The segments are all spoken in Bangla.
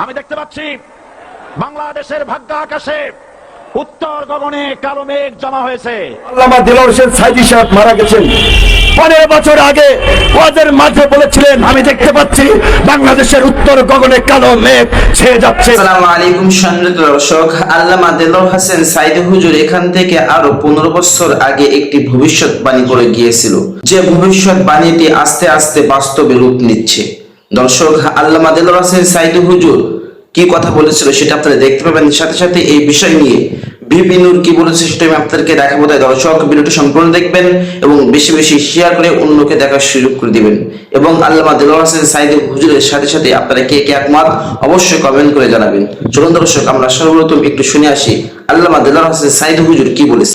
আমি দেখতে পাচ্ছি বাংলাদেশের ভাগ্য আকাশে উত্তর গগনে কালো মেঘ জমা হয়েছে। আল্লামা দিলওয়ার হোসেন সাইদি সাহেব মারা গেছেন। পনেরো বছর আগে ওদের মাঠে বলেছিলেন আমি দেখতে পাচ্ছি বাংলাদেশের উত্তর গগনে কালো মেঘ ছেয়ে যাচ্ছে। আসসালামু আলাইকুম সম্মানিত দর্শক আল্লামা দেলোয়ার হোসেন সাইদ হুজুর এখান থেকে আরও পনেরো বছর আগে একটি ভবিষ্যৎবাণী করে গিয়েছিল। যে ভবিষ্যৎবাণীটি আস্তে আস্তে বাস্তবে রূপ নিচ্ছে। দর্শক আল্লামা দেলোয়ার হোসেন সাইদ হুজুর কি কথা বলেছিল সেটা আপনারা দেখতে পাবেন। সাথে সাথে এই বিষয় নিয়ে নূর কি বলেছে সেটা আমি আপনাদেরকে দেখাবো। তাই দর্শক ভিডিওটি সম্পূর্ণ দেখবেন এবং বেশি বেশি শেয়ার করে অন্যকে দেখার সুযোগ করে দিবেন। এবং আল্লামা সাইদ হুজুরের সাথে সাথে আপনারা কে কে একমত অবশ্যই কমেন্ট করে জানাবেন। চলুন দর্শক, আমরা সর্বপ্রথম একটু শুনে আসি আল্লামা দেলোয়ার হোসেন সাইদ হুজুর কি বলেছে।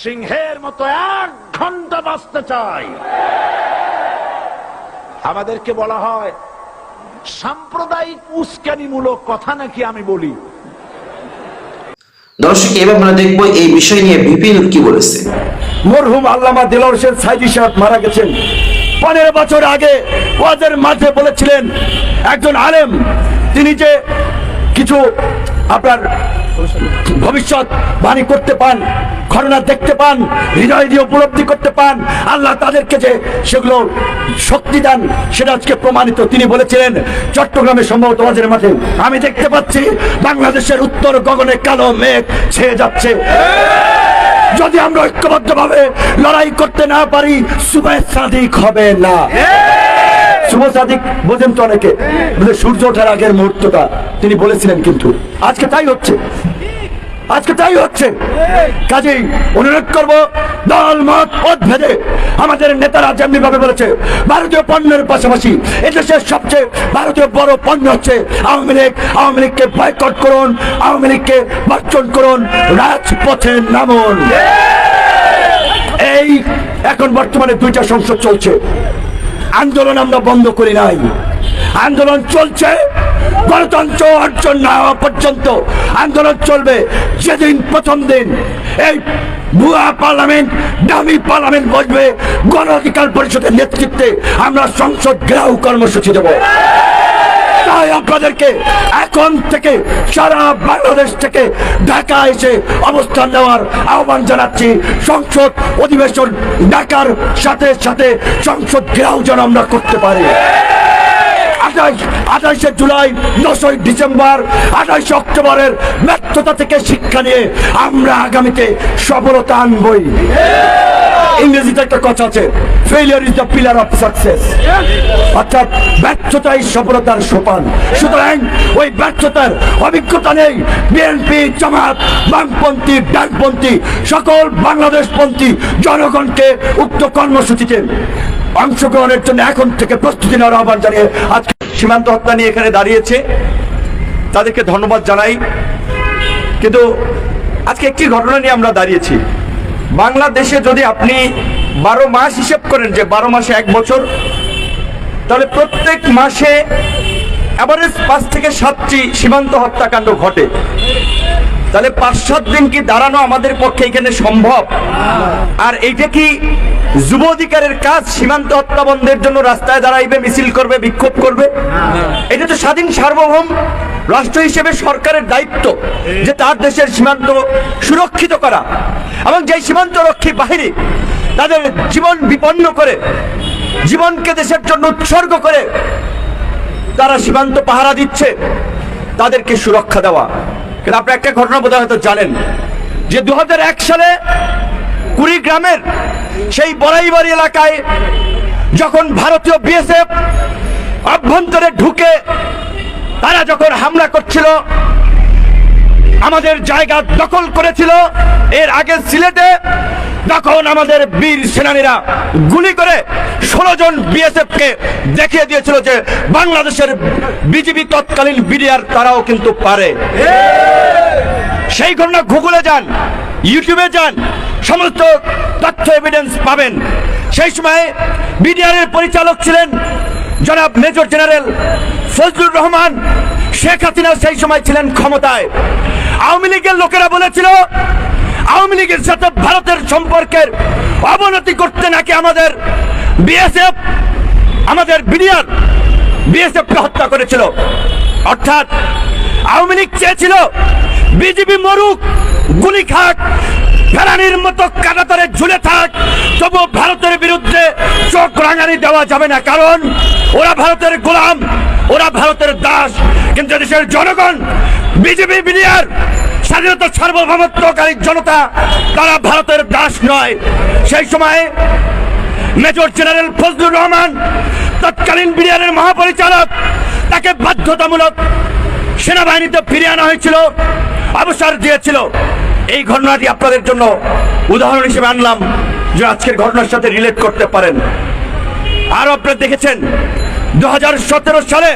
সিংহের মতো এক ঘণ্টা বাঁচতে চাই। আমাদেরকে বলা হয় সাম্প্রদায়িক উস্কানিমূলক কথা নাকি আমি বলি? দর্শক এবার আমরা দেখব এই বিষয় নিয়ে বিপি নূর কি বলেছে। মরহুম আল্লামা দিলওয়ার হোসেন সাইদি সাহেব মারা গেছেন। পনেরো বছর আগে ওদের মাঝে বলেছিলেন একজন আলেম তিনি যে কিছু আপনার ভবিষ্যৎ বাণী করতে পান, ঘটনা দেখতে পান, হৃদয় দিয়ে উপলব্ধি করতে পান, আল্লাহ তাদেরকে যে সেগুলো শক্তি দান, সেটা আজকে প্রমাণিত। তিনি বলেছিলেন, চট্টগ্রামে সম্ভবত ওয়াজের মাঠে আমি দেখতে পাচ্ছি, বাংলাদেশের উত্তর গগনে কালো মেঘ ছেয়ে যাচ্ছে। যদি আমরা ঐক্যবদ্ধভাবে লড়াই করতে না পারি সাদিক হবে না। শুভ সাদিক বোঝেন তো অনেকে সূর্য ওঠার আগের মুহূর্তটা তিনি বলেছিলেন কিন্তু। আজকে তাই হচ্ছে। আজকে তাই হচ্ছে। কাজেই অনুরোধ করব, দল, মত পথ ভেদে আমাদের নেতারা যেমনি ভাবে বলেছে, ভারতীয় পণ্যের পাশাপাশি এদেশের সবচেয়ে ভারতীয় বড় পণ্য হচ্ছে আওয়ামী লীগ। আওয়ামী লীগকে বয়কট করুন, আওয়ামী লীগকে বর্জন করুন, রাজপথে নামুন। এই এখন বর্তমানে দুইটা সংসদ চলছে। আন্দোলন আমরা বন্ধ করি নাই। আন্দোলন চলছে, গণতন্ত্র অর্জন না হওয়া পর্যন্ত আন্দোলন চলবে। যেদিন প্রথম দিন এই ভুয়া পার্লামেন্ট, দামি পার্লামেন্ট বসবে, গণ অধিকার পরিষদের নেতৃত্বে আমরা সংসদ ঘেরাও কর্মসূচি দেবো। তাই আপনাদেরকে। এখন থেকে সারা বাংলাদেশ থেকে ঢাকা এসে অবস্থান নেওয়ার আহ্বান জানাচ্ছি সংসদ অধিবেশন ডাকার সাথে সাথে সংসদ ঘেরাও যেন আমরা করতে পারি। আঠাশ জুলাই, দশই ডিসেম্বর, আঠাশে অক্টোবরের ব্যর্থতা থেকে শিক্ষা নিয়ে আমরা আগামীতে সফলতা আনবই। ইংরেজিতে একটা কথা আছে failure is the pillar of success অর্থাৎ ব্যর্থতাই সফলতার সোপান। সুতরাং ওই ব্যর্থতার অভিজ্ঞতা নেই। বিএনপি জামাত, বামপন্থী, ডানপন্থী, সকল বাংলাদেশপন্থী জনগণকে উক্ত কর্মসূচিতে অংশগ্রহণের জন্য এখন থেকে প্রস্তুতি নেওয়ার আহ্বান জানিয়ে আজকে সীমান্ত হত্যা নিয়ে এখানে দাঁড়িয়েছে। তাদেরকে ধন্যবাদ জানাই। কিন্তু আজকে একটি ঘটনা নিয়ে আমরা দাঁড়িয়েছি। বাংলাদেশে যদি আপনি বারো মাস হিসেব করেন যে বারো মাসে এক বছর, তাহলে প্রত্যেক মাসে অ্যাভারেজ পাঁচ থেকে সাতটি সীমান্ত হত্যাকাণ্ড ঘটে। তাহলে পাঁচ, সাত দিন কি দাঁড়ানো আমাদের পক্ষে এখানে সম্ভব? আর এইটা কি যুব অধিকারের কাজ, সীমান্ত হত্যা বন্ধের জন্য রাস্তায় দাঁড়াইবে, মিছিল করবে, বিক্ষোভ করবে? এটা তো স্বাধীন সার্বভৌম রাষ্ট্র হিসেবে সরকারের দায়িত্ব যে তার দেশের সীমান্ত সুরক্ষিত করা। এবং যে সীমান্ত রক্ষী বাহিনী তাদের জীবন বিপন্ন করে, জীবনকে দেশের জন্য উৎসর্গ করে, তারা সীমান্ত পাহারা দিচ্ছে, তাদেরকে সুরক্ষা দেওয়া। কিন্তু আপনি একটা ঘটনা বোধহয় হয়তো জানেন। যে দু হাজার এক সালে কুড়িগ্রামের সেই বড়াইবাড়ি এলাকায় যখন ভারতীয় বিএসএফ অভ্যন্তরে ঢুকে তারা যখন হামলা করছিল, আমাদের জায়গা দখল করেছিল, এর আগে সিলেটে তখন আমাদের বীর সেনানীরা গুলি করে ষোলো জন বিএসএফ কে দেখিয়ে দিয়েছিল যে বাংলাদেশের বিজেপি তৎকালীন বিডিআর তারাও কিন্তু পারে। সেই ঘটনা গুগলে যান ইউটিউবে যান, সমস্ত তথ্য এভিডেন্স পাবেন। সেই সময় বিডিআর এর পরিচালক ছিলেন জনাব মেজর জেনারেল ফজলুর রহমান। শেখ হাসিনা সেই সময় ছিলেন ক্ষমতায়। আওয়ামী লীগের লোকেরা বলেছিল, আওয়ামী লীগের সাথে ভারতের সম্পর্কের অবনতি করতে নাকি আমাদের বিএসএফ আমাদের বিডিআর বিএসএফকে হত্যা করেছিল। অর্থাৎ আওয়ামী লীগ চেয়েছিল বিজেপি মরুক, গুলি খাক ফেরানির মতো কাটাতারে ঝুলে থাক, তবু ভারতের বিরুদ্ধে চোখ রাঙানি দেওয়া যাবে না। কারণ ওরা ভারতের গোলাম, ওরা ভারতের দাস। কিন্তু দেশের জনগণ, বিজেপি বিডিআর, স্বাধীনতা সার্বভৌমত্বকারী জনতা, তারা ভারতের দাস নয়। সেই সময় মেজর জেনারেল ফজলুর রহমান, তৎকালীন বিডিআরের মহাপরিচালক, তাকে বাধ্যতামূলক সেনাবাহিনীতে ফিরিয়ে আনা হয়েছিল। অবসর দিয়েছিল। এই ঘটনাটি আপনাদের জন্য উদাহরণ হিসেবে আনলাম, যে আজকের ঘটনার সাথে রিলেট করতে পারেন। আর আপনারা দেখেছেন দু হাজার সতেরো সালে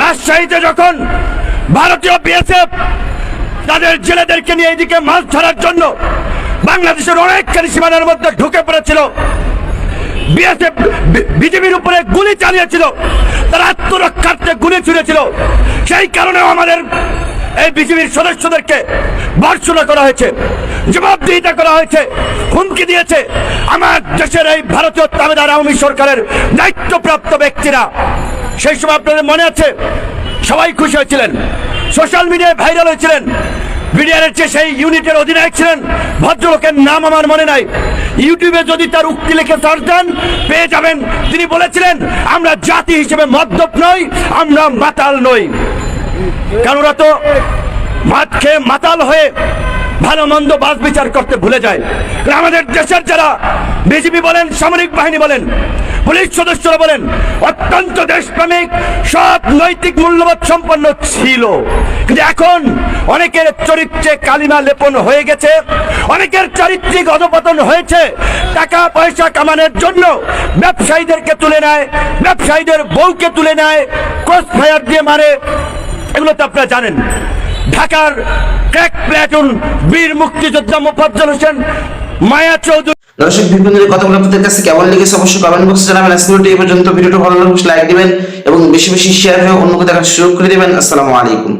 রাজশাহীতে যখন ভারতীয় বিএসএফ তাদের জেলেদেরকে নিয়ে এদিকে মাছ ধরার জন্য বাংলাদেশের অনেকখানি সীমানার মধ্যে ঢুকে পড়েছিল বিএসএফ বিজেপির উপরে গুলি চালিয়েছিল, তারা আত্মরক্ষার্থে গুলি ছুড়েছিল। সেই কারণেও আমাদের এই বিজেপির সদস্যদেরকে ভর্সনা করা হয়েছে, জবাবদিহিতা করা হয়েছে, হুমকি দিয়েছে। আমার দেশের এই ভারতীয় তামিলনাড়ু আওয়ামী সরকারের দায়িত্বপ্রাপ্ত ব্যক্তিরা। সেই সময় আপনাদের মনে আছে, সবাই খুশি হয়েছিলেন, সোশ্যাল মিডিয়ায় ভাইরাল হয়েছিলেন, বিডিআরের যে সেই ইউনিটের অধিনায়ক ছিলেন, ভদ্রলোকের নাম আমার মনে নাই। ইউটিউবে যদি তার উক্তি লিখে সার্চ দেন, পেয়ে যাবেন। তিনি বলেছিলেন, আমরা জাতি হিসেবে মদ্যপ নই, আমরা মাতাল নই। কারণ ওরা তো মাত খেয়ে মাতাল হয়ে ভালো মন্দ বাস বিচার করতে ভুলে যায়। আমাদের দেশের যারা বিজেপি বলেন, সামরিক বাহিনী বলেন, পুলিশ সদস্যরা বলেন, অত্যন্ত দেশপ্রেমিক সব নৈতিক, মূল্যবোধ সম্পন্ন ছিল। কিন্তু এখন অনেকের চরিত্রে কালিমা লেপন হয়ে গেছে, অনেকের চারিত্রিক অধপতন হয়েছে। টাকা, পয়সা কামানোর জন্য ব্যবসায়ীদেরকে তুলে নেয়, ব্যবসায়ীদের বউকে তুলে নেয়, ক্রস ফায়ার দিয়ে মারে এগুলো তো আপনারা জানেন। ঢাকার ক্র্যাক প্ল্যাটুন বীর মুক্তিযোদ্ধা মোফাজ্জল হোসেন মায়া চৌধুরী। দর্শক বিভিন্ন কথাগুলো আপনাদের কাছে কেমন লেগেছে অবশ্যই কমেন্ট বক্সে জানাবেন। আজকে এই পর্যন্ত। ভিডিওটা ভালো লাগলে লাইক দিবেন এবং বেশি বেশি শেয়ার হয়ে অন্যকে দেখার সুযোগ করে দিবেন। আসসালামু আলাইকুম।